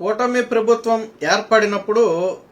కూటమి ప్రభుత్వం ఏర్పడినప్పుడు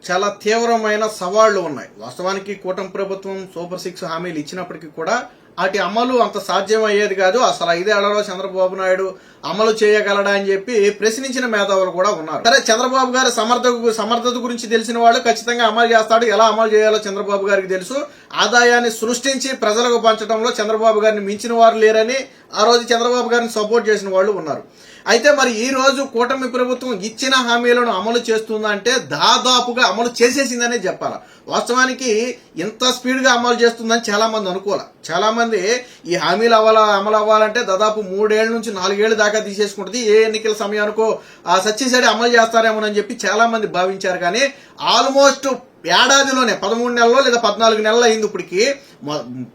చాలా తీవ్రమైన సవాళ్ళు ఉన్నాయి. వాస్తవానికి కూటమి ప్రభుత్వం సూపర్ సిక్స్ హామీలు ఇచ్చినప్పటికీ కూడా వాటి అమలు అంత సాధ్యం అయ్యేది కాదు. అసలు ఐదేళ్ళలో చంద్రబాబు నాయుడు అమలు చేయగలడా అని చెప్పి ప్రశ్నించిన మేధావులు కూడా ఉన్నారు. సరే చంద్రబాబు గారి సమర్థ సమర్థత గురించి తెలిసిన వాళ్ళు ఖచ్చితంగా అమలు చేస్తాడు. ఎలా అమలు చేయాలో చంద్రబాబు గారికి తెలుసు. ఆదాయాన్ని సృష్టించి ప్రజలకు పంచడంలో చంద్రబాబు గారిని మించిన వారు లేరని ఆ రోజు చంద్రబాబు గారిని సపోర్ట్ చేసిన వాళ్ళు ఉన్నారు. అయితే మరి ఈ రోజు కూటమి ప్రభుత్వం ఇచ్చిన హామీలను అమలు చేస్తుందంటే దాదాపుగా అమలు చేసేసిందనే చెప్పాలి. వాస్తవానికి ఇంత స్పీడ్గా అమలు చేస్తుందని చాలామంది అనుకోవాలి. చాలామంది ఈ హామీలు అవ్వాల అమలు అవ్వాలంటే దాదాపు మూడేళ్ళ నుంచి నాలుగేళ్ళ దాకా తీసేసుకుంటుంది. ఏ ఎన్నికల సమయానికో ఆ అమలు చేస్తారేమోనని చెప్పి చాలా మంది భావించారు. కానీ ఆల్మోస్ట్ ఏడాదిలోనే పదమూడు నెలలో లేదా పద్నాలుగు నెలలు అయింది ఇప్పటికీ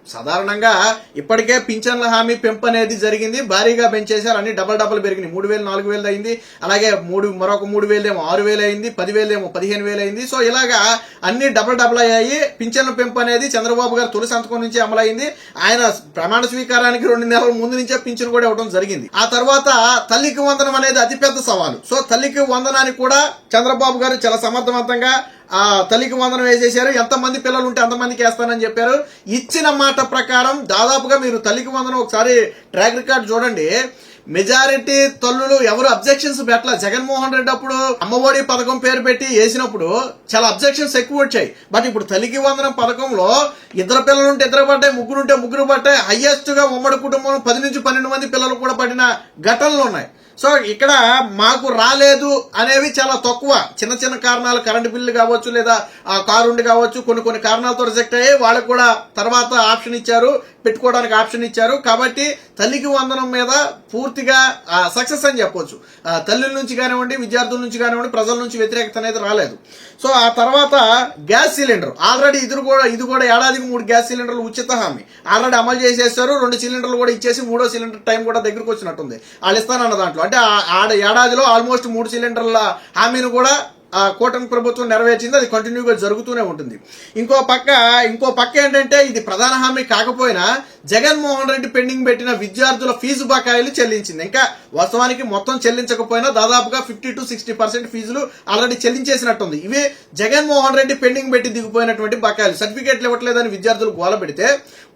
సాధారణంగా ఇప్పటికే పింఛన్ల హామీ పెంపు అనేది జరిగింది. భారీగా పెంచేశారు. అన్ని డబల్ డబల్ పెరిగినాయి. మూడు వేలు నాలుగు వేలు అయింది. అలాగే మూడు మరొక మూడు వేలు ఏమో ఆరు వేలు అయింది. పదివేలు ఏమో పదిహేను వేలు అయింది. సో ఇలాగా అన్ని డబల్ డబల్ అయ్యాయి. పింఛన్ల పెంపు అనేది చంద్రబాబు గారు తొలి సంతకం నుంచి అమలైంది. ఆయన ప్రమాణ స్వీకారానికి రెండు నెలల ముందు నుంచే పింఛన్ కూడా ఇవ్వడం జరిగింది. ఆ తర్వాత తల్లికి వందనం అనేది అతిపెద్ద సవాలు. సో తల్లికి వందనానికి కూడా చంద్రబాబు గారు చాలా సమర్థవంతంగా ఆ తల్లికి వందనం వేసేశారు ఎంతమంది పిల్లలు ఉంటే అంతమందికి వేస్తానని చెప్పారు. ఇచ్చిన మాట ప్రకారం దాదాపుగా మీరు తల్లికి వందన ఒకసారి ట్రాక్ రికార్డ్ చూడండి. మెజారిటీ తల్లులు ఎవరు అబ్జెక్షన్స్ పెట్టలే? జగన్మోహన్ రెడ్డి అప్పుడు అమ్మఒడి పథకం పేరు పెట్టి వేసినప్పుడు చాలా అబ్జెక్షన్స్ ఎక్కువ వచ్చాయి. బట్ ఇప్పుడు తల్లికి వందనం పథకంలో ఇద్దరు పిల్లలు ఉంటే ఇద్దరు పడ్డాయి ముగ్గురు ఉంటే ముగ్గురు పడ్డాయి. హైయెస్ట్గా ఉమ్మడి కుటుంబం పది నుంచి పన్నెండు మంది పిల్లలు కూడా పడిన ఘటనలు ఉన్నాయి. సో ఇక్కడ మాకు రాలేదు అనేవి చాలా తక్కువ. చిన్న చిన్న కారణాలు కరెంటు బిల్లు కావచ్చు లేదా ఆ కారు ఉండి కావచ్చు కొన్ని కొన్ని కారణాలతో రిజెక్ట్ అయ్యి వాళ్ళకు కూడా తర్వాత ఆప్షన్ ఇచ్చారు పెట్టుకోవడానికి ఆప్షన్ ఇచ్చారు. కాబట్టి తల్లికి వందనం మీద పూర్తిగా సక్సెస్ అని చెప్పొచ్చు. ఆ, తల్లుల నుంచి కానివ్వండి విద్యార్థుల నుంచి కానివ్వండి ప్రజల నుంచి వ్యతిరేకత అనేది రాలేదు. సో ఆ తర్వాత గ్యాస్ సిలిండర్. ఆల్రెడీ ఇది కూడా ఇది కూడా ఏడాదికి మూడు గ్యాస్ సిలిండర్లు ఉచిత హామీ. ఆల్రెడీ అమలు చేసేస్తారు రెండు సిలిండర్లు కూడా ఇచ్చేసి మూడో సిలిండర్ టైం కూడా దగ్గరకు వచ్చినట్టుంది. వాళ్ళు ఇస్తానన్న దాంట్లో. అంటే ఆ- ఆడ ఏడాదిలో ఆల్మోస్ట్ మూడు సిలిండర్ల హామీని కూడా ఆ కూటమి ప్రభుత్వం నెరవేర్చింది అది కంటిన్యూగా జరుగుతూనే ఉంటుంది. ఇంకో పక్క ఇంకో పక్క ఏంటంటే ఇది ప్రధాన హామీ కాకపోయినా జగన్మోహన్ రెడ్డి పెండింగ్ పెట్టిన విద్యార్థుల ఫీజు బకాయిలు చెల్లించింది. ఇంకా వాస్తవానికి మొత్తం చెల్లించకపోయినా దాదాపుగా ఫిఫ్టీ టు సిక్స్టీ పర్సెంట్ ఫీజులు ఆల్రెడీ చెల్లించేసినట్టుంది. ఇవి జగన్మోహన్ రెడ్డి పెండింగ్ పెట్టి దిగిపోయినటువంటి బకాయిలు. సర్టిఫికేట్లు ఇవ్వట్లేదని విద్యార్థులు గోల పెడితే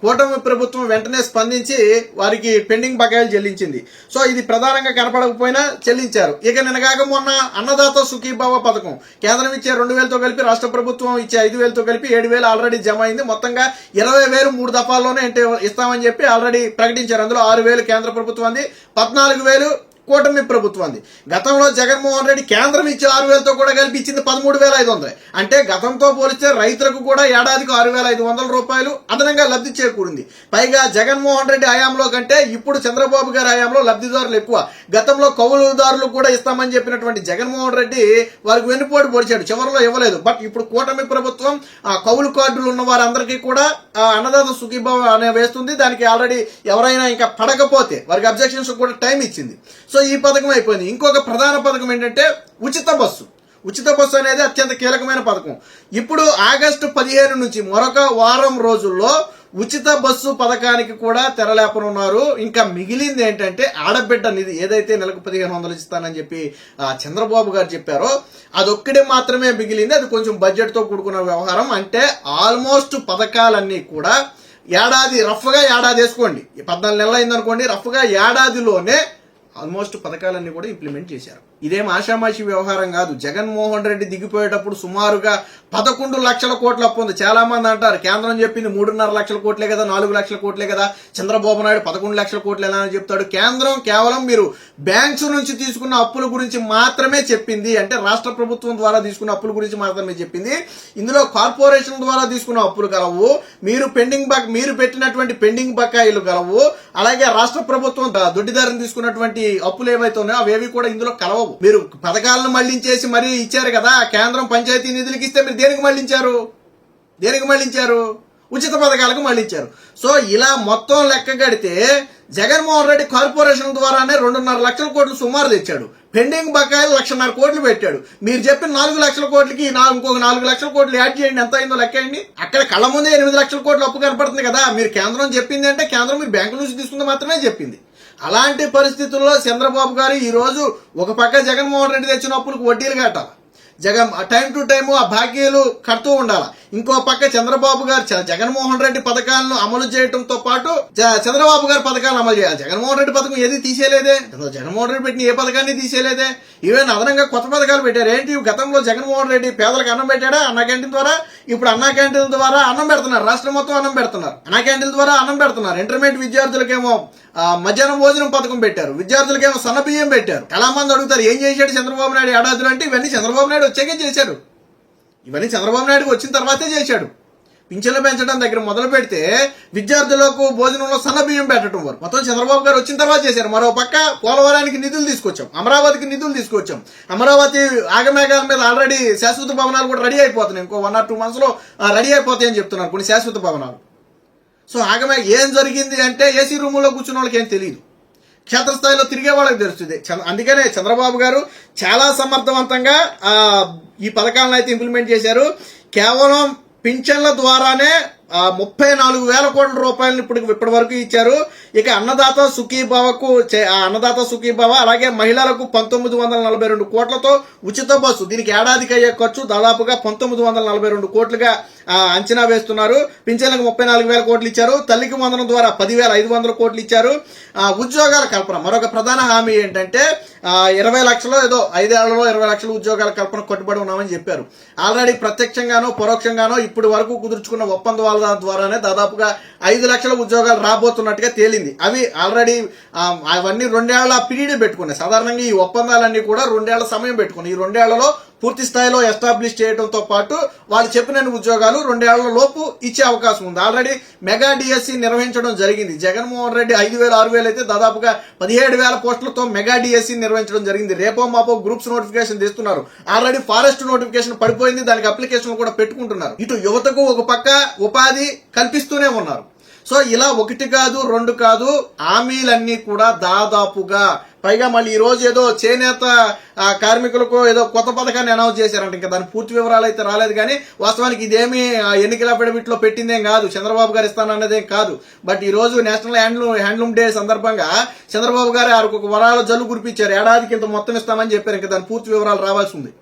కూటమి ప్రభుత్వం వెంటనే స్పందించి వారికి పెండింగ్ బకాయిలు చెల్లించింది. సో ఇది ప్రధానంగా కనపడకపోయినా చెల్లించారు. ఇక నినగాక మొన్న అన్నదాత సుఖీభావ పథకం. కేంద్రం ఇచ్చే రెండు వేలతో కలిపి రాష్ట్ర ప్రభుత్వం ఇచ్చే ఐదు వేలతో కలిపి ఏడు వేలు ఆల్రెడీ జమ అయింది. మొత్తంగా ఇరవై వేలు మూడు దఫాల్లోనే అంటే ఇస్తామని చెప్పి ఆల్రెడీ ప్రకటించారు. అందులో ఆరు వేలు కేంద్ర ప్రభుత్వం పద్నాలుగు వేలు కూటమి ప్రభుత్వాన్ని. గతంలో జగన్మోహన్ రెడ్డి కేంద్రం ఇచ్చే ఆరు వేలతో కూడా కలిపి ఇచ్చింది పదమూడు వేల ఐదు వందలు. అంటే గతంతో పోలిస్తే రైతులకు కూడా ఏడాదికి ఆరు వేల ఐదు వందల రూపాయలు అదనంగా లబ్ధి చేకూరింది. పైగా జగన్మోహన్ రెడ్డి హయాంలో కంటే ఇప్పుడు చంద్రబాబు గారి హయాంలో లబ్ధిదారులు ఎక్కువ. గతంలో కౌలుదారులు కూడా ఇస్తామని చెప్పినటువంటి జగన్మోహన్ రెడ్డి వారికి వెన్నుపోటు పొడిచాడు. చివరిలో ఇవ్వలేదు. బట్ ఇప్పుడు కూటమి ప్రభుత్వం ఆ కౌలు కార్డులు ఉన్న వారందరికీ కూడా అన్నదాత సుఖీభావ అనే వేస్తుంది. దానికి ఆల్రెడీ ఎవరైనా ఇంకా పడకపోతే వారికి అబ్జెక్షన్స్ కూడా టైం ఇచ్చింది. సో ఈ పథకం అయిపోయింది. ఇంకొక ప్రధాన పథకం ఏంటంటే ఉచిత బస్సు. ఉచిత బస్సు అనేది అత్యంత కీలకమైన పథకం. ఇప్పుడు ఆగస్టు పదిహేను నుంచి మరొక వారం రోజుల్లో ఉచిత బస్సు పథకానికి కూడా తెరలేపనున్నారు. ఇంకా మిగిలింది ఏంటంటే ఆడబిడ్డ నిధి ఏదైతే నెలకు పదిహేను వందలు ఇస్తానని చెప్పి చంద్రబాబు గారు చెప్పారో అదొక్కడే మాత్రమే మిగిలింది. అది కొంచెం బడ్జెట్తో కూడుకున్న వ్యవహారం. అంటే ఆల్మోస్ట్ పథకాలన్నీ కూడా ఏడాది రఫ్గా ఏడాది వేసుకోండి. ఈ పద్నాలుగు నెలలు అయిందనుకోండి రఫ్గా ఏడాదిలోనే ఆల్మోస్ట్ పథకాలన్నీ కూడా ఇంప్లిమెంట్ చేశారు. ఇదేం ఆషామాషి వ్యవహారం కాదు. జగన్మోహన్ రెడ్డి దిగిపోయేటప్పుడు సుమారుగా పదకొండు లక్షల కోట్ల అప్పు ఉంది. చాలా మంది అంటారు కేంద్రం చెప్పింది మూడున్నర లక్షల కోట్లే కదా నాలుగు లక్షల కోట్లే కదా చంద్రబాబు నాయుడు పదకొండు లక్షల కోట్లు ఎలా అని చెప్తాడు. కేంద్రం కేవలం మీరు బ్యాంక్స్ నుంచి తీసుకున్న అప్పుల గురించి మాత్రమే చెప్పింది అంటే రాష్ట్ర ప్రభుత్వం ద్వారా తీసుకున్న అప్పుల గురించి మాత్రమే చెప్పింది. ఇందులో కార్పొరేషన్ ద్వారా తీసుకున్న అప్పులు కలవు. మీరు పెండింగ్ బక్ మీరు పెట్టినటువంటి పెండింగ్ బకాయిలు కలవు. అలాగే రాష్ట్ర ప్రభుత్వం దొడ్డిదారిని తీసుకున్నటువంటి అప్పులు ఏవైతే ఉన్నాయో అవేవి కూడా ఇందులో కలవవు. మీరు పథకాలను మళ్ళించేసి మరీ ఇచ్చారు కదా కేంద్రం పంచాయతీ నిధులకు ఇస్తే మీరు దేనికి మళ్ళించారు? దేనికి మళ్ళించారు? ఉచిత పథకాలకు మళ్ళించారు. సో ఇలా మొత్తం లెక్క కడితే జగన్మోహన్ రెడ్డి కార్పొరేషన్ ద్వారానే రెండున్నర లక్షల కోట్లు సుమారు తెచ్చాడు. పెండింగ్ బకాయిలు లక్షన్నర కోట్లు పెట్టాడు. మీరు చెప్పిన నాలుగు లక్షల కోట్లకి ఇంకొక నాలుగు లక్షల కోట్లు యాడ్ చేయండి. ఎంత అయిందో లెక్కేయండి అక్కడ కళ్ళ ముందే ఎనిమిది లక్షల కోట్లు అప్పు కనపడుతుంది కదా. మీరు కేంద్రం చెప్పింది అంటే కేంద్రం మీరు బ్యాంకు నుంచి తీసుకుంది మాత్రమే చెప్పింది. అలాంటి పరిస్థితుల్లో చంద్రబాబు గారు ఈరోజు ఒక పక్క జగన్మోహన్ రెడ్డి తెచ్చిన అప్పులకు వడ్డీలు కట్టాలి. జగన్ టైం టు టైం ఆ భాగ్యాలు కడుతూ ఉండాలి? ఇంకో పక్క చంద్రబాబు గారు చ- జగన్మోహన్ రెడ్డి పథకాలను అమలు చేయడంతో పాటు జ- చంద్రబాబు గారి పథకాలను అమలు చేయాలి. జగన్మోహన్ రెడ్డి పథకం ఏది తీసేయలేదే? జగన్మోహన్ రెడ్డి పెట్టిన ఏ పథకాన్ని తీసేయలేదే? ఈవెన్ అదనంగా కొత్త పథకాలు పెట్టారు. ఏంటి? గతంలో జగన్మోహన్ రెడ్డి పేదలకు అన్నం పెట్టాడా? అన్న క్యాంటీన్ ద్వారా? ఇప్పుడు అన్న క్యాంటీన్ ద్వారా అన్నం పెడుతున్నారు. రాష్ట్రం మొత్తం అన్నం పెడుతున్నారు. అన్న క్యాంటీన్ ద్వారా అన్నం పెడుతున్నారు. ఇంటర్మీడియట్ విద్యార్థులకేమో మధ్యాహ్నం భోజనం పథకం పెట్టారు. విద్యార్థులకేమో సన్న బియ్యం పెట్టారు. చాలా మంది అడుగుతారు ఏం చేశాడు చంద్రబాబు నాయుడు? ఏడాదులు అంటే ఇవన్నీ చంద్రబాబు నాయుడు వచ్చాకే చేశాడు ఇవన్నీ చంద్రబాబు నాయుడుకి వచ్చిన తర్వాతే చేశాడు. పింఛన్లు పెంచడం దగ్గర మొదలు పెడితే విద్యార్థులకు భోజనంలో సన్న బియ్యం పెట్టడం వరకు. మొత్తం చంద్రబాబు గారు వచ్చిన తర్వాత చేశారు. మరో పక్క పోలవరానికి నిధులు తీసుకొచ్చాం. అమరావతికి నిధులు తీసుకొచ్చాం. అమరావతి ఆగమేఘాల మీద ఆల్రెడీ శాశ్వత భవనాలు కూడా రెడీ అయిపోతున్నాయి. ఇంకో వన్ ఆర్ టూ మంత్స్లో రెడీ అయిపోతాయని చెప్తున్నారు కొన్ని శాశ్వత భవనాలు. సో ఆగమే ఏం జరిగింది అంటే ఏసీ రూములో కూర్చున్న వాళ్ళకి ఏం తెలియదు క్షేత్రస్థాయిలో తిరిగే వాళ్ళకి తెలుస్తుంది అందుకనే చంద్రబాబు గారు చాలా సమర్థవంతంగా ఈ పథకాలను అయితే ఇంప్లిమెంట్ చేశారు. కేవలం పింఛన్ల ద్వారానే ముప్పై నాలుగు వేల కోట్ల రూపాయలను ఇప్పుడు ఇప్పటి వరకు ఇచ్చారు. ఇక అన్నదాత సుఖీభావకు చే- ఆ అన్నదాత సుఖీభావ అలాగే మహిళలకు పంతొమ్మిది వందల నలభై రెండు కోట్లతో ఉచిత బస్సు దీనికి ఏడాదికి అయ్యే ఖర్చు దాదాపుగా పంతొమ్మిది వందల నలభై రెండు కోట్లుగా అంచనా వేస్తున్నారు. పింఛన్లకు ముప్పై నాలుగు వేల కోట్లు ఇచ్చారు. తల్లికి వందనం ద్వారా పదివేల ఐదు వందల కోట్లు ఇచ్చారు. ఉద్యోగాల కల్పన మరొక ప్రధాన హామీ ఏంటంటే ఇరవై లక్షలు ఏదో ఐదేళ్ళలో ఇరవై లక్షల ఉద్యోగాల కల్పన కట్టుబడి ఉన్నామని చెప్పారు. ఆల్రెడీ ప్రత్యక్షంగానో పరోక్షంగానో ఇప్పటి వరకు కుదుర్చుకున్న ఒప్పందాల ద్వారానే దాదాపుగా ఐదు లక్షల ఉద్యోగాలు రాబోతున్నట్టుగా తేలింది. అవి ఆల్రెడీ అవన్నీ రెండేళ్ళ పీరియడ్ పెట్టుకున్నాయి. సాధారణంగా ఈ ఒప్పందాలన్నీ కూడా రెండేళ్ళ సమయం పెట్టుకున్నాయి. ఈ రెండేళ్ళలో పూర్తి స్థాయిలో ఎస్టాబ్లిష్ చేయడంతో పాటు వాళ్ళు చెప్పిన ఉద్యోగాలు రెండేళ్ళ లోపు ఇచ్చే అవకాశం ఉంది. ఆల్రెడీ మెగా డిఎస్సి నిర్వహించడం జరిగింది. జగన్మోహన్ రెడ్డి ఐదు వేలు ఆరు వేలు అయితే దాదాపుగా పదిహేడు వేల పోస్టులతో మెగా డిఎస్సి నిర్వహించడం జరిగింది. రేపో మాపో గ్రూప్స్ నోటిఫికేషన్ తీస్తున్నారు. ఆల్రెడీ ఫారెస్ట్ నోటిఫికేషన్ పడిపోయింది. దానికి అప్లికేషన్ కూడా పెట్టుకుంటున్నారు. ఇటు యువతకు ఒక పక్క ఉపాధి కల్పిస్తూనే ఉన్నారు. సో ఇలా ఒకటి కాదు రెండు కాదు హామీలన్నీ కూడా దాదాపుగా. పైగా మళ్ళీ ఈరోజు ఏదో చేనేత కార్మికులకు ఏదో కొత్త పథకాన్ని అనౌన్స్ చేశారంట. ఇంకా దాని పూర్తి వివరాలు అయితే రాలేదు కానీ వాస్తవానికి ఇదేమి ఎన్నికల అఫిడవిట్ పెట్టిందేం కాదు. చంద్రబాబు గారు ఇస్తానన్నదేం కాదు. బట్ ఈరోజు నేషనల్ హ్యాండ్లూమ్ హ్యాండ్లూమ్ డే సందర్భంగా చంద్రబాబు గారు ఆరుకు ఒక వరాల జల్లు కురిపించారు. ఏడాదికి ఇంత మొత్తం ఇస్తామని చెప్పారు. ఇంకా దాని పూర్తి వివరాలు రావాల్సి ఉంది.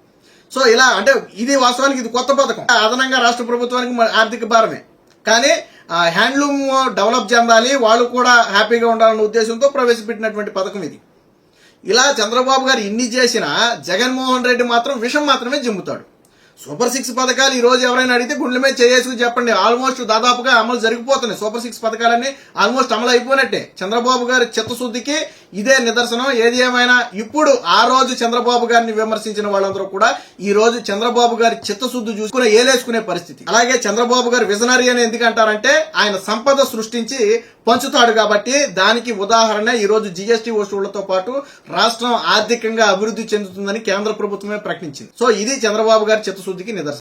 సో ఇలా అంటే ఇది వాస్తవానికి ఇది కొత్త పథకం. అదనంగా రాష్ట్ర ప్రభుత్వానికి ఆర్థిక భారమే. కానీ హ్యాండ్లూమ్ డెవలప్ చెందాలి వాళ్ళు కూడా హ్యాపీగా ఉండాలన్న ఉద్దేశంతో ప్రవేశపెట్టినటువంటి పథకం ఇది. ఇలా చంద్రబాబు గారు ఇన్ని చేసినా జగన్మోహన్ రెడ్డి మాత్రం విషం మాత్రమే జిమ్ముతాడు. సూపర్ సిక్స్ పథకాలు ఈ రోజు ఎవరైనా అడిగితే గుండె మీద చేసుకుని చెప్పండి. ఆల్మోస్ట్ దాదాపుగా అమలు జరిగిపోతున్నాయి. సూపర్ సిక్స్ పథకాలన్నీ ఆల్మోస్ట్ అమలు అయిపోయినట్టే. చంద్రబాబు గారి చిత్తశుద్ధికి ఇదే నిదర్శనం. ఏది ఏమైనా ఇప్పుడు ఆ రోజు చంద్రబాబు గారిని విమర్శించిన వాళ్ళందరూ కూడా ఈ రోజు చంద్రబాబు గారి చిత్తశుద్ధి చూసుకునే ఏలేసుకునే పరిస్థితి. అలాగే చంద్రబాబు గారు విజనరీ అని ఎందుకు అంటారంటే ఆయన సంపద సృష్టించి పంచుతాడు కాబట్టి దానికి ఉదాహరణ ఈ రోజు జిఎస్టీ వసూళ్ళతో పాటు రాష్ట్రం ఆర్థికంగా అభివృద్ధి చెందుతుందని కేంద్ర ప్రభుత్వమే ప్రకటించింది. సో ఇది చంద్రబాబు గారి చిత్తశుద్ధికి నిదర్శనం.